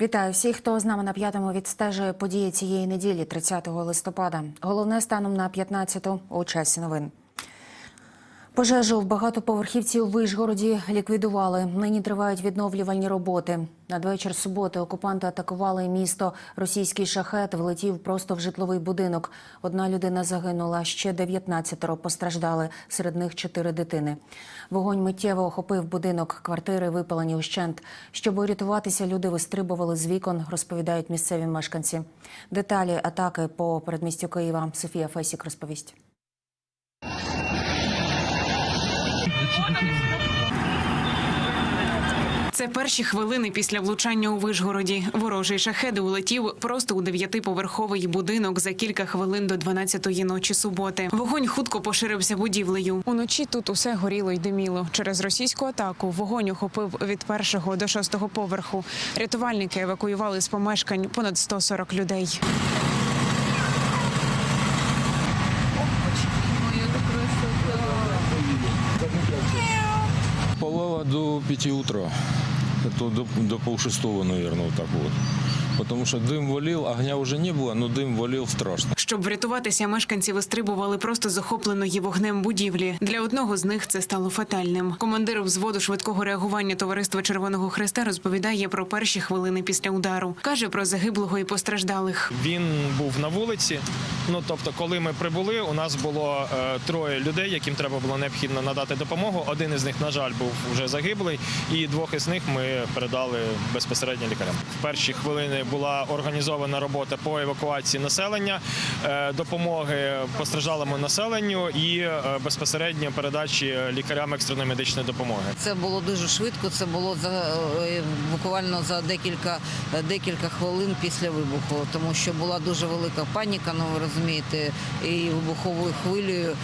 Вітаю всіх, хто з нами на п'ятому відстежує події цієї неділі, 30 листопада. Головне станом на 15-ту у часі новин. Пожежу в багатоповерхівці у Вишгороді ліквідували. Нині тривають відновлювальні роботи. Надвечір суботи окупанти атакували місто. Російський шахет влетів просто в житловий будинок. Одна людина загинула, ще 19 постраждали. Серед них чотири дитини. Вогонь миттєво охопив будинок. Квартири випалені ущент. Щоб урятуватися, люди вистрибували з вікон, розповідають місцеві мешканці. Деталі атаки по передмістю Києва Софія Фесік розповість. Це перші хвилини після влучання у Вишгороді. Ворожий шахед улетів просто у дев'ятиповерховий будинок за кілька хвилин до 12-ї ночі суботи. Вогонь хутко поширився будівлею. Уночі тут усе горіло й диміло. Через російську атаку вогонь охопив від першого до шостого поверху. Рятувальники евакуювали з помешкань понад 140 людей. До 5 утра. Это до, до полшестого, наверное, вот так вот Потому что дым валил, огня уже не было, но дым валил страшно. Щоб врятуватися, мешканці вистрибували просто з охопленої вогнем будівлі. Для одного з них це стало фатальним. Командир взводу швидкого реагування товариства Червоного Хреста розповідає про перші хвилини після удару. каже про загиблого і постраждалих. Він був на вулиці. Ну тобто, коли ми прибули, у нас було е, троє людей, яким треба було необхідно надати допомогу. Один із них, на жаль, був вже загиблий, і двох із них ми передали безпосередньо лікарям. В перші хвилини була організована робота по евакуації населення, е, допомоги постраждалому населенню і е, безпосередньо передачі лікарям екстреної медичної допомоги. Це було дуже швидко. Це було за е, буквально за декілька декілька хвилин після вибуху, тому що була дуже велика паніка. Ну ви розумієте, і вибуховою хвилею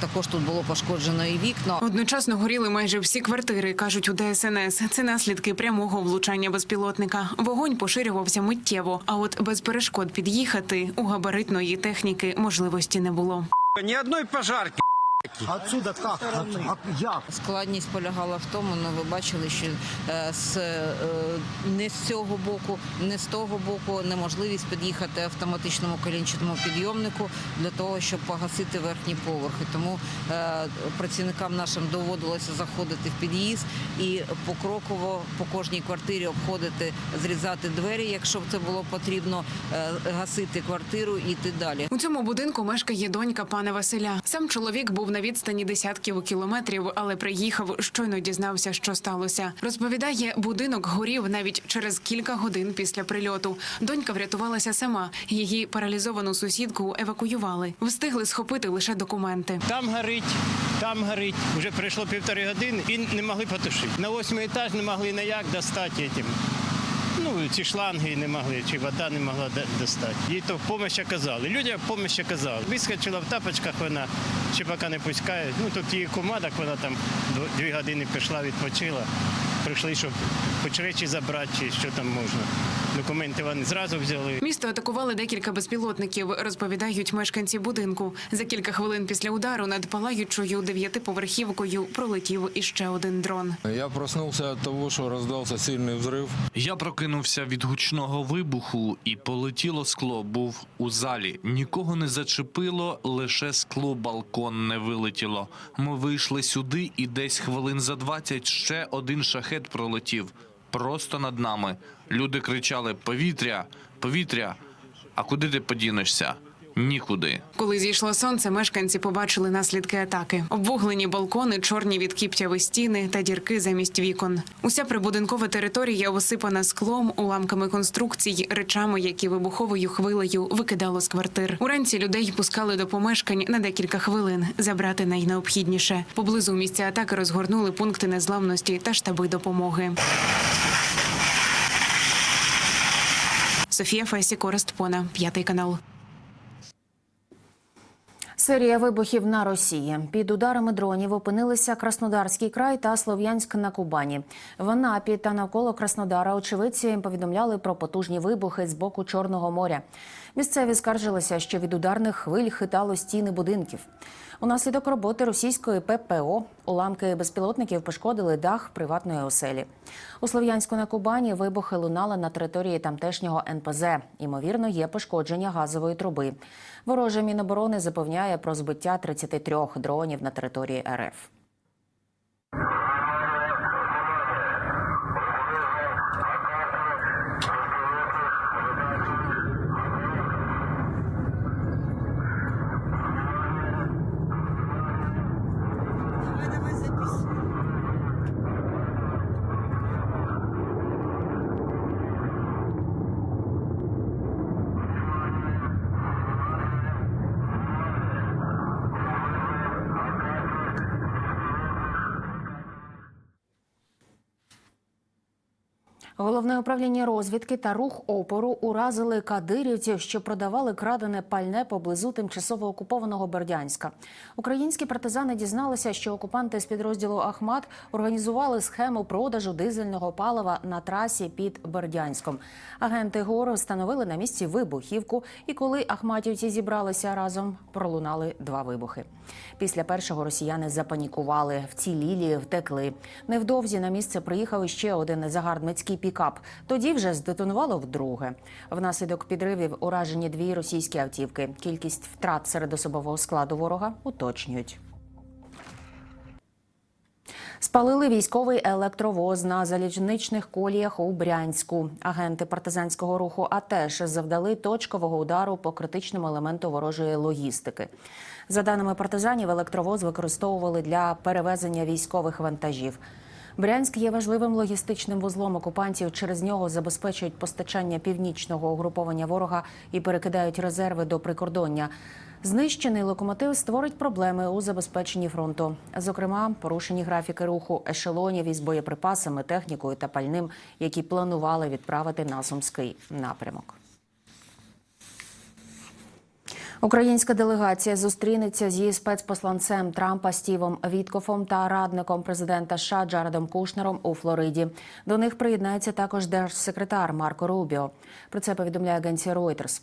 також тут було пошкоджено і вікна. Одночасно горіли майже всі квартири, кажуть у ДСНС. Це наслідки прямого влучання безпілотника. Вогонь поширювався миттєво, а от без перешкод під'їхати у габаритної техніки можливості не було. Ні одної пожарки. Отсюда как? От, от, як? Складність полягала в тому, ну ви бачили, що е, з, е, не з цього боку, не з того боку неможливість під'їхати автоматичному колінчатому підйомнику для того, щоб погасити верхні поверхи. Тому е, працівникам нашим доводилося заходити в під'їзд і покроково по кожній квартирі обходити, зрізати двері, якщо б це було потрібно, е, гасити квартиру і йти далі. У цьому будинку мешкає донька пана Василя. Сам чоловік був на відстані десятків кілометрів, але приїхав, щойно дізнався, що сталося. Розповідає, будинок горів навіть через кілька годин після прильоту. Донька врятувалася сама. Її паралізовану сусідку евакуювали. Встигли схопити лише документи. Там горить, там горить. Вже пройшло півтори години і не могли потушити. На восьмий етаж не могли ніяк достати этим. Ну, ці шланги не могли, чи вода не могла достати. Їй то допомогу оказали. Людям допомогу оказали. Вискочила в тапочках вона, чи поки не пускають. Ну, тут її кума, так вона там дві години пішла, відпочила. Прийшли, щоб хоч речі забрати, чи що там можна. Документи вони зразу взяли. Місто атакували декілька безпілотників, розповідають мешканці будинку. За кілька хвилин після удару над палаючою дев'ятиповерхівкою пролетів іще один дрон. Я проснулся от того, что раздался сильный взрыв. Я прокинувся від гучного вибуху, і полетіло скло. Був у залі. Нікого не зачепило, лише скло балкон не вилетіло. Ми вийшли сюди, і десь хвилин за 20 ще один шахет пролетів просто над нами. Люди кричали: Повітря, повітря. А куди ти подінешся? Нікуди. Коли зійшло сонце, мешканці побачили наслідки атаки: обвуглені балкони, чорні від кіптяви стіни та дірки замість вікон. Уся прибудинкова територія осипана склом, уламками конструкцій, речами, які вибуховою хвилею викидало з квартир. Уранці людей пускали до помешкань на декілька хвилин забрати найнеобхідніше. Поблизу місця атаки розгорнули пункти незламності та штаби допомоги. Софія Фесі Коростпона, п'ятий канал. Серія вибухів на Росії під ударами дронів опинилися Краснодарський край та Слов'янськ на Кубані. В Анапі та навколо Краснодара очевидці повідомляли про потужні вибухи з боку Чорного моря. Місцеві скаржилися, що від ударних хвиль хитало стіни будинків. Унаслідок роботи російської ППО уламки безпілотників пошкодили дах приватної оселі. У Слов'янську на Кубані вибухи лунали на території тамтешнього НПЗ. Ймовірно, є пошкодження газової труби. Вороже Міноборони запевняє про збиття 33 дронів на території РФ. Головне управління розвідки та рух опору уразили кадирівців, що продавали крадене пальне поблизу тимчасово окупованого Бердянська. Українські партизани дізналися, що окупанти з підрозділу Ахмат організували схему продажу дизельного палива на трасі під Бердянськом. Агенти ГОР встановили на місці вибухівку, і коли ахматівці зібралися разом, пролунали два вибухи. Після першого росіяни запанікували, вцілілі, втекли. Невдовзі на місце приїхав ще один загарбницький пікап. Тоді вже здетонувало вдруге. Внаслідок підривів уражені дві російські автівки. Кількість втрат серед особового складу ворога уточнюють. Спалили військовий електровоз на залізничних коліях у Брянську. Агенти партизанського руху АТЕШ завдали точкового удару по критичному елементу ворожої логістики. За даними партизанів, електровоз використовували для перевезення військових вантажів. Брянськ є важливим логістичним вузлом окупантів. Через нього забезпечують постачання північного угруповання ворога і перекидають резерви до прикордоння. Знищений локомотив створить проблеми у забезпеченні фронту. Зокрема, порушені графіки руху ешелонів із боєприпасами, технікою та пальним, які планували відправити на Сумський напрямок. Українська делегація зустрінеться зі спецпосланцем Трампа Стівом Віткофом та радником президента США Джаредом Кушнером у Флориді. До них приєднається також держсекретар Марко Рубіо. Про це повідомляє агенція Reuters.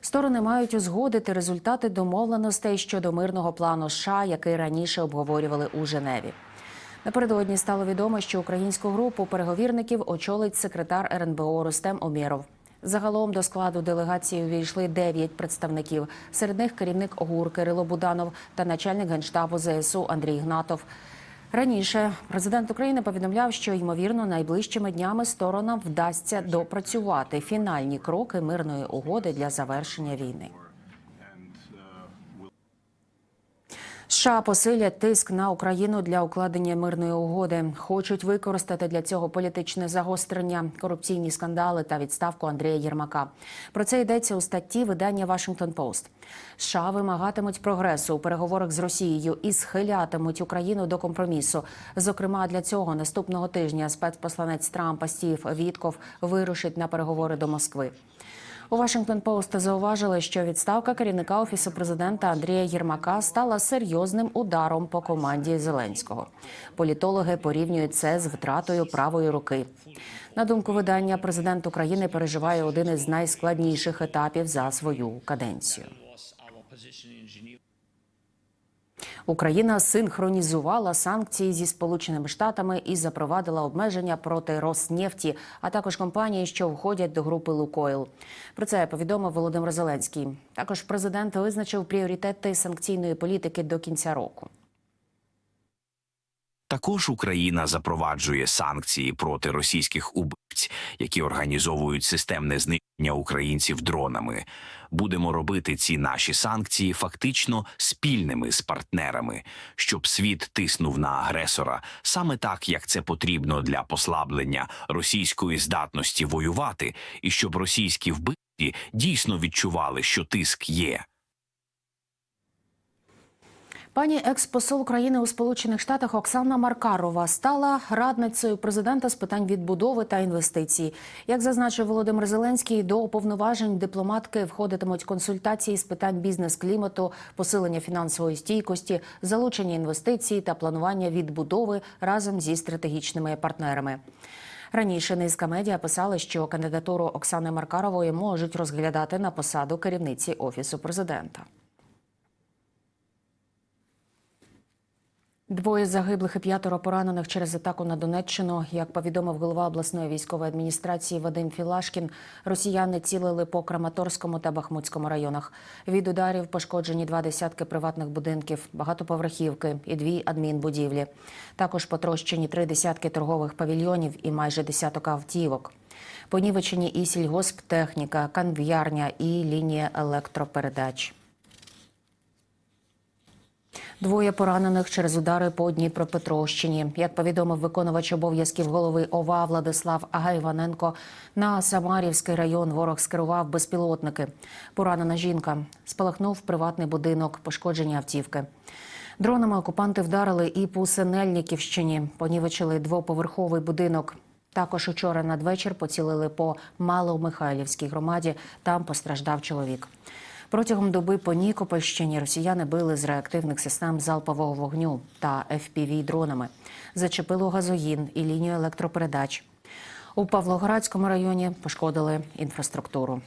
Сторони мають узгодити результати домовленостей щодо мирного плану США, який раніше обговорювали у Женеві. Напередодні стало відомо, що українську групу переговірників очолить секретар РНБО Рустем Омєров. Загалом до складу делегації увійшли дев'ять представників. Серед них керівник ОГУР Кирило Буданов та начальник генштабу ЗСУ Андрій Гнатов. Раніше президент України повідомляв, що ймовірно найближчими днями сторонам вдасться допрацювати фінальні кроки мирної угоди для завершення війни. США посилять тиск на Україну для укладення мирної угоди. Хочуть використати для цього політичне загострення, корупційні скандали та відставку Андрія Єрмака. Про це йдеться у статті видання Washington Post. США вимагатимуть прогресу у переговорах з Росією і схилятимуть Україну до компромісу. Зокрема, для цього наступного тижня спецпосланець Трампа Стів Вітков вирушить на переговори до Москви. У Washington Post зауважили, що відставка керівника офісу президента Андрія Єрмака стала серйозним ударом по команді Зеленського. Політологи порівнюють це з втратою правої руки. На думку видання, президент України переживає один із найскладніших етапів за свою каденцію. Україна синхронізувала санкції зі Сполученими Штатами і запровадила обмеження проти Роснефті, а також компанії, що входять до групи Лукойл. Про це повідомив Володимир Зеленський. Також президент визначив пріоритети санкційної політики до кінця року. Також Україна запроваджує санкції проти російських убивць, які організовують системне знищення українців дронами. Будемо робити ці наші санкції фактично спільними з партнерами, щоб світ тиснув на агресора саме так, як це потрібно для послаблення російської здатності воювати, і щоб російські вбивці дійсно відчували, що тиск є. Пані експосол України у Сполучених Штатах Оксана Маркарова стала радницею президента з питань відбудови та інвестицій. Як зазначив Володимир Зеленський, до повноважень дипломатки входитимуть консультації з питань бізнес-клімату, посилення фінансової стійкості, залучення інвестицій та планування відбудови разом зі стратегічними партнерами. Раніше низка медіа писали, що кандидатуру Оксани Маркарової можуть розглядати на посаду керівниці офісу президента. Двоє загиблих і п'ятеро поранених через атаку на Донеччину. Як повідомив голова обласної військової адміністрації Вадим Філашкін, росіяни цілили по Краматорському та Бахмутському районах. Від ударів пошкоджені два десятки приватних будинків, багатоповерхівки і дві адмінбудівлі. Також потрощені три десятки торгових павільйонів і майже десяток автівок. Понівечені і сільгосптехніка, канв'ярня і лінія електропередач. Двоє поранених через удари по Дніпропетровщині. Як повідомив виконувач обов'язків голови ОВА Владислав Агайваненко, на Самарівський район ворог скерував безпілотники. Поранена жінка. Спалахнув приватний будинок, пошкоджені автівки. Дронами окупанти вдарили і по Синельниківщині. Понівечили двоповерховий будинок. Також учора надвечір поцілили по Маломихайлівській громаді. Там постраждав чоловік. Протягом доби по Нікопольщині росіяни били з реактивних систем залпового вогню та fpv дронами. Зачепило газогін і лінію електропередач. У Павлоградському районі пошкодили інфраструктуру.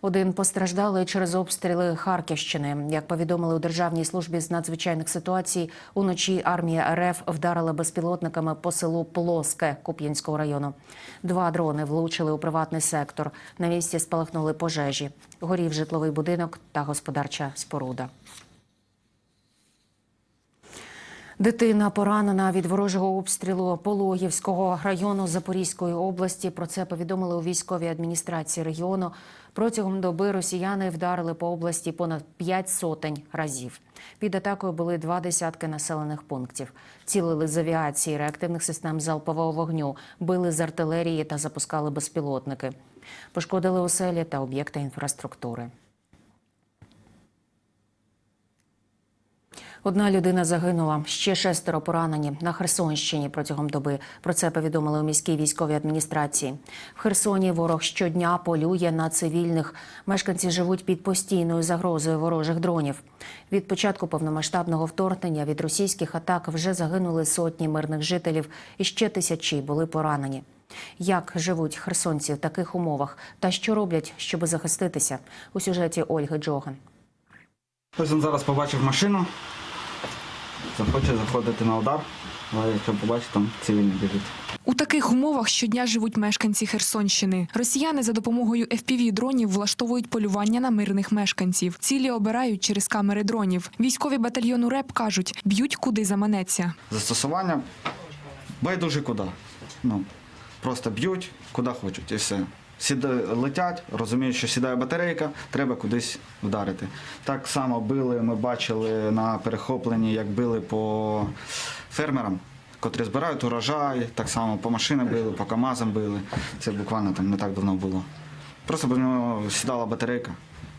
Один постраждалий через обстріли Харківщини. Як повідомили у Державній службі з надзвичайних ситуацій, уночі армія РФ вдарила безпілотниками по селу Плоске Куп'янського району. Два дрони влучили у приватний сектор. На місці спалахнули пожежі. Горів житловий будинок та господарча споруда. Дитина поранена від ворожого обстрілу Пологівського району Запорізької області. Про це повідомили у військовій адміністрації регіону. Протягом доби росіяни вдарили по області понад п'ять сотень разів. Під атакою були два десятки населених пунктів. Цілили з авіації, реактивних систем залпового вогню, били з артилерії та запускали безпілотники. Пошкодили оселі та об'єкти інфраструктури. Одна людина загинула, ще шестеро поранені на Херсонщині протягом доби. Про це повідомили у міській військовій адміністрації. В Херсоні ворог щодня полює на цивільних. Мешканці живуть під постійною загрозою ворожих дронів. Від початку повномасштабного вторгнення від російських атак вже загинули сотні мирних жителів, і ще тисячі були поранені. Як живуть херсонці в таких умовах та що роблять, щоб захиститися у сюжеті Ольги Джоган. Ось він зараз побачив машину, захоче заходити на удар, але якщо побачить, там цивільний біжить. У таких умовах щодня живуть мешканці Херсонщини. Росіяни за допомогою fpv дронів влаштовують полювання на мирних мешканців. Цілі обирають через камери дронів. Військові батальйону РЕП кажуть, б'ють куди заманеться. Застосування байдуже куди. Ну, просто б'ють, куди хочуть, і все. Сіда, летять, розуміють, що сідає батарейка, треба кудись вдарити. Так само били, ми бачили на перехопленні, як били по фермерам, котрі збирають урожай, так само по машинам били, по КАМАЗам били. Це буквально там не так давно було. Просто в нього сідала батарейка,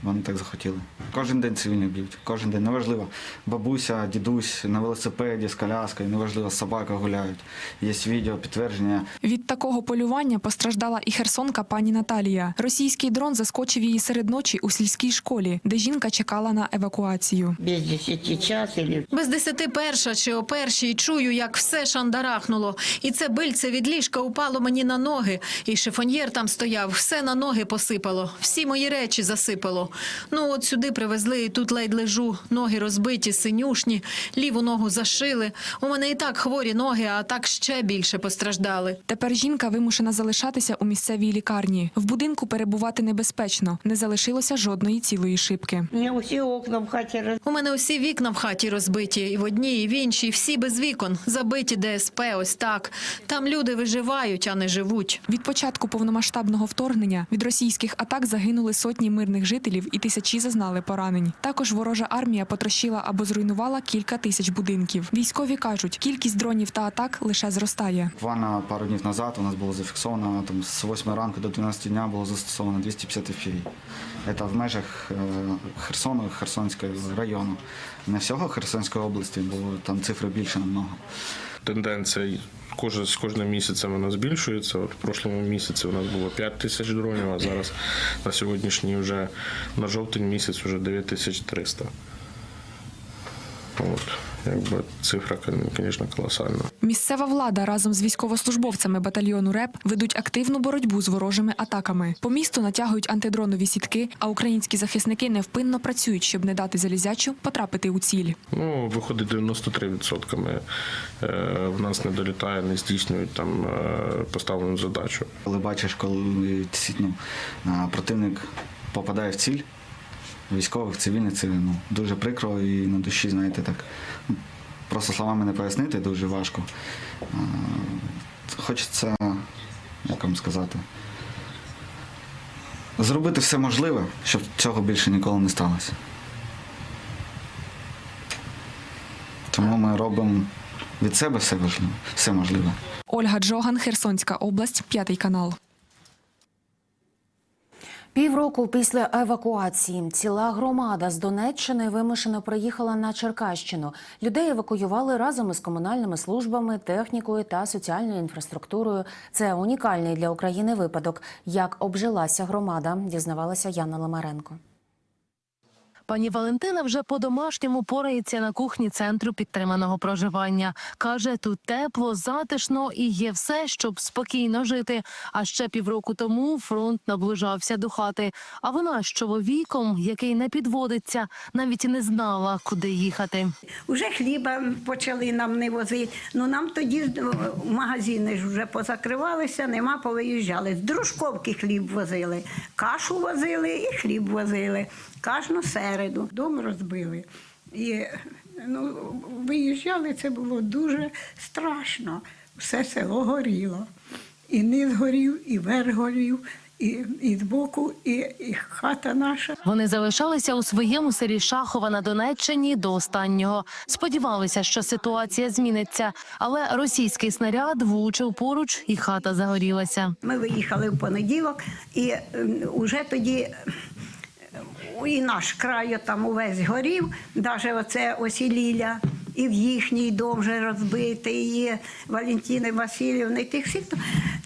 вони так захотіли. Кожен день цивільних б'ють, кожен день. Неважливо, бабуся, дідусь на велосипеді з коляскою, неважливо, собака гуляють. Є відео, підтвердження. Від такого полювання постраждала і херсонка пані Наталія. Російський дрон заскочив її серед ночі у сільській школі, де жінка чекала на евакуацію. без 10 час или Без десяти перша чи о першій чую, як все шандарахнуло. І це бильце від ліжка упало мені на ноги. І шифоньєр там стояв, все на ноги посипало, всі мої речі засипало. Ну от сюди привезли, і тут ледь лежу. Ноги розбиті, синюшні, ліву ногу зашили. У мене і так хворі ноги, а так ще більше постраждали. Тепер жінка вимушена залишатися у місцевій лікарні. В будинку перебувати небезпечно. Не залишилося жодної цілої шибки. у меня все окна в хате раз... У мене усі вікна в хаті розбиті, і в одній, і в іншій, всі без вікон, забиті ДСП, ось так. Там люди виживають, а не живуть. Від початку повномасштабного вторгнення від російських атак загинули сотні мирних жителів і тисячі зазнали поранень. Також ворожа армія потрощила або зруйнувала кілька тисяч будинків. Військові кажуть, кількість дронів та атак лише зростає. Буквально пару днів назад у нас було зафіксовано, там, з 8 ранку до 12 дня було застосовано 250 FPV. Це в межах е, Херсону, Херсонського району. Не всього Херсонської області, бо там цифри більше намного. Тенденція кожен з кожним місяцем вона збільшується. От в прошлому місяці у нас було 5 тисяч дронів, а зараз на сьогоднішній вже на жовтень місяць вже 9300. От. Якби цифра, звісно, колосальна. Місцева влада разом з військовослужбовцями батальйону РЕП ведуть активну боротьбу з ворожими атаками. По місту натягують антидронові сітки, а українські захисники невпинно працюють, щоб не дати залізячу потрапити у ціль. Ну, виходить 93%. Ми, е, в нас не долітає, не здійснюють там е, поставлену задачу. Коли бачиш, коли ну, противник попадає в ціль, військових, цивільних, це ну, дуже прикро і на душі, знаєте, так. ну, Просто словами не пояснити дуже важко. Хочеться, як вам сказати, зробити все можливе, щоб цього більше ніколи не сталося. Тому ми робимо від себе все важливе, все можливе. Ольга Джоган, Херсонська область, п'ятий канал. Півроку після евакуації ціла громада з Донеччини вимушено приїхала на Черкащину. Людей евакуювали разом із комунальними службами, технікою та соціальною інфраструктурою. Це унікальний для України випадок. Як обжилася громада, дізнавалася Яна Ламаренко. Пані Валентина вже по-домашньому порається на кухні центру підтриманого проживання. Каже, тут тепло, затишно і є все, щоб спокійно жити. А ще півроку тому фронт наближався до хати. А вона з чоловіком, який не підводиться, навіть не знала, куди їхати. Уже хліба почали нам не возити. Ну нам тоді магазини ж вже позакривалися, нема, повиїжджали. З дружковки хліб возили, кашу возили і хліб возили. Кожну середу. Дом розбили. І ну, виїжджали, це було дуже страшно. Все село горіло. І низ горів, і верх горів, і, і збоку, і, і хата наша. Вони залишалися у своєму селі Шахова на Донеччині до останнього. Сподівалися, що ситуація зміниться, але російський снаряд влучив поруч, і хата загорілася. Ми виїхали в понеділок, і уже тоді і наш край там увесь горів, навіть оце ось Ліля, і в їхній дом вже розбитий, і Валентини Васильівни, тих всіх.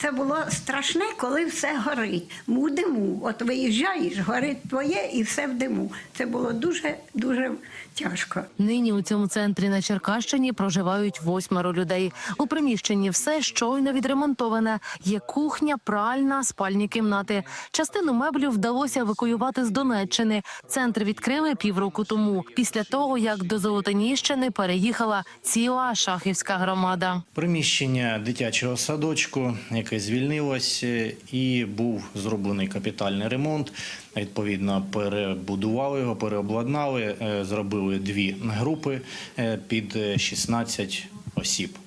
Це було страшне, коли все горить. У диму. От виїжджаєш, горить твоє і все в диму. Це було дуже дуже тяжко. Нині у цьому центрі на Черкащині проживають восьмеро людей. У приміщенні все щойно відремонтоване. Є кухня, пральна, спальні кімнати. Частину меблів вдалося евакуювати з Донеччини. Центр відкрили півроку тому, після того як до Золотоніщини переїхала ціла шахівська громада. Приміщення дитячого садочку, яке звільнилось, е, і був зроблений капітальний ремонт. Відповідно, перебудували його, переобладнали, е, зробили дві групи е, під е, 16 осіб.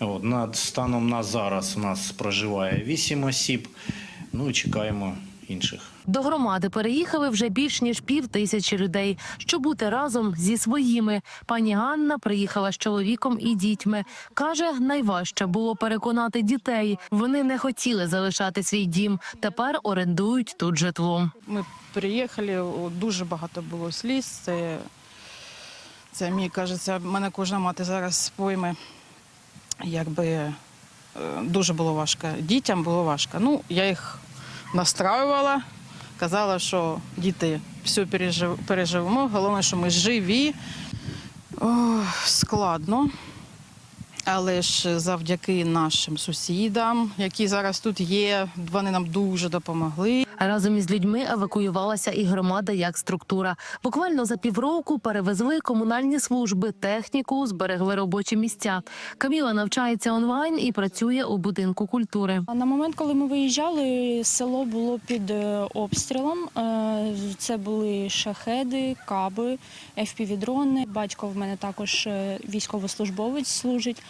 От, над станом на зараз у нас проживає 8 осіб. Ну і чекаємо інших. До громади переїхали вже більш ніж пів тисячі людей, щоб бути разом зі своїми. Пані Ганна приїхала з чоловіком і дітьми. каже, найважче було переконати дітей. Вони не хотіли залишати свій дім. Тепер орендують тут житло. Ми приїхали, дуже багато було сліз. Це, це мені кажеться, мене кожна мати зараз пойме, якби е, дуже було важко. Дітям було важко. Ну, я їх настраювала, казала, що діти все переживемо. Головне, що ми живі. О, складно. Але ж завдяки нашим сусідам, які зараз тут є, вони нам дуже допомогли. Разом із людьми евакуювалася і громада як структура. Буквально за півроку перевезли комунальні служби, техніку, зберегли робочі місця. Каміла навчається онлайн і працює у будинку культури. На момент, коли ми виїжджали, село було під е, обстрілом. Е, Це були шахеди, каби, FPV-дрони. Батько в мене також е, військовослужбовець служить.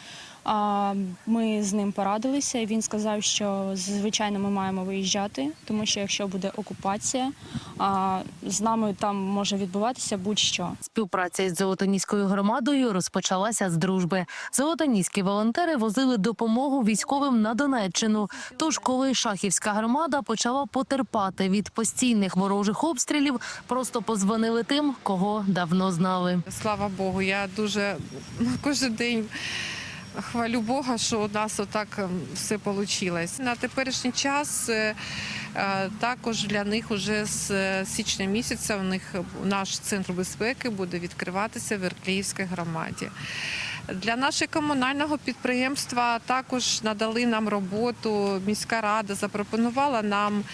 А Ми з ним порадилися. і Він сказав, що звичайно ми маємо виїжджати, тому що якщо буде окупація, а з нами там може відбуватися будь-що. Співпраця із Золотоніською громадою розпочалася з дружби. Золотоніські волонтери возили допомогу військовим на Донеччину. Тож, коли шахівська громада почала потерпати від постійних ворожих обстрілів, просто позвонили тим, кого давно знали. Слава Богу, я дуже ну, кожен день хвалю Бога, що у нас отак ем, все вийшло. На теперішній час е, Е, Також для них вже з е, січня місяця у них наш центр безпеки буде відкриватися в Іркліївській громаді. Для нашого комунального підприємства також надали нам роботу. Міська рада запропонувала нам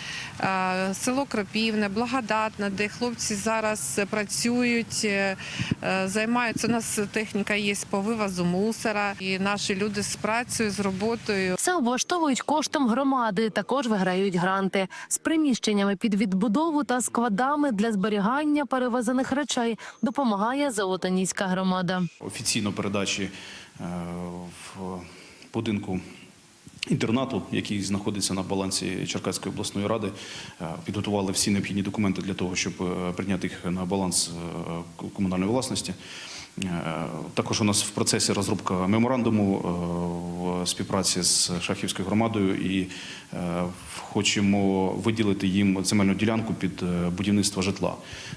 е, село Кропівне, Благодатне, де хлопці зараз працюють, е, е, займаються. У нас техніка є по вивозу мусора, і наші люди з працею, з роботою. Все облаштовують коштом громади. Також виграють гранти з приміщеннями під відбудову та складами для зберігання перевезених речей. Допомагає Золотоніська громада. офіційно передачі е, в будинку інтернату, який знаходиться на балансі Черкаської обласної ради, е, підготували всі необхідні документи для того, щоб е, прийняти їх на баланс комунальної власності. Також у нас в процесі розробка меморандуму в співпраці з Шахівською громадою і е, хочемо виділити їм земельну ділянку під е, будівництво житла.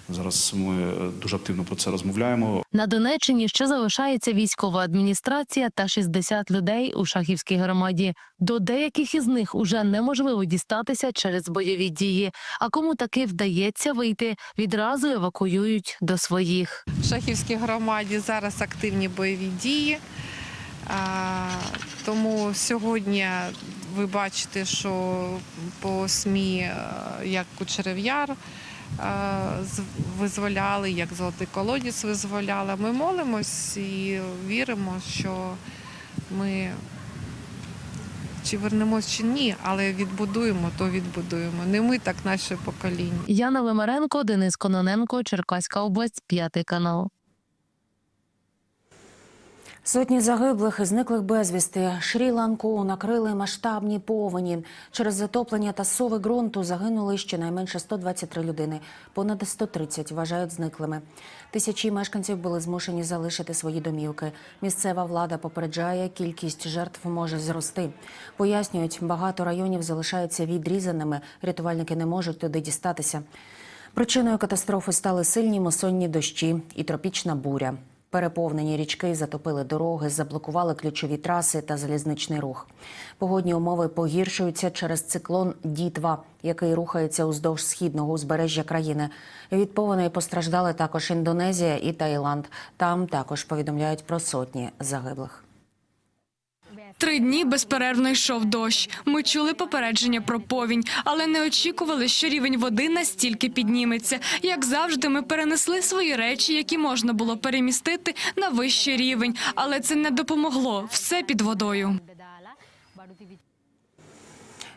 Зараз ми е, дуже активно про це розмовляємо. На Донеччині ще залишається військова адміністрація та 60 людей у шахівській громаді. До деяких із них уже неможливо дістатися через бойові дії. А кому таки вдається вийти, відразу евакуюють до своїх. В Шахівській громаді зараз активні бойові дії. Тому сьогодні ви бачите, що по СМІ, е, як Кучерев'яр е, визволяли, як Золотий колодязь визволяли. Ми молимось і віримо, що ми чи вернемось, чи ні, але відбудуємо, то відбудуємо. Не ми, так наше покоління. Яна Лимаренко, Денис Кононенко, Черкаська область, п'ятий канал. Сотні загиблих і зниклих безвісти. Шрі-Ланку накрили масштабні повені. Через затоплення та сови ґрунту загинули щонайменше 123 людини. Понад 130 вважають зниклими. Тисячі мешканців були змушені залишити свої домівки. Місцева влада попереджає, кількість жертв може зрости. Пояснюють, багато районів залишаються відрізаними. Рятувальники не можуть туди дістатися. Причиною катастрофи стали сильні мусонні дощі і тропічна буря. Переповнені річки затопили дороги, заблокували ключові траси та залізничний рух. Погодні умови погіршуються через циклон Дітва, який рухається уздовж східного узбережжя країни. Від повеней постраждали також Індонезія і Таїланд. Там також повідомляють про сотні загиблих. Три дні безперервно йшов дощ. Ми чули попередження про повінь, але не очікували, що рівень води настільки підніметься. Як завжди, ми перенесли свої речі, які можна було перемістити на вищий рівень, але це не допомогло. Все під водою.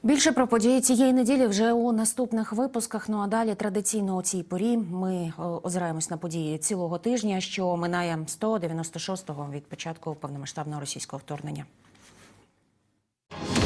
Більше про події цієї неділі вже у наступних випусках. Ну а далі традиційно у цій порі ми озираємось на події цілого тижня, що минає 196-го від початку повномасштабного російського вторгнення. you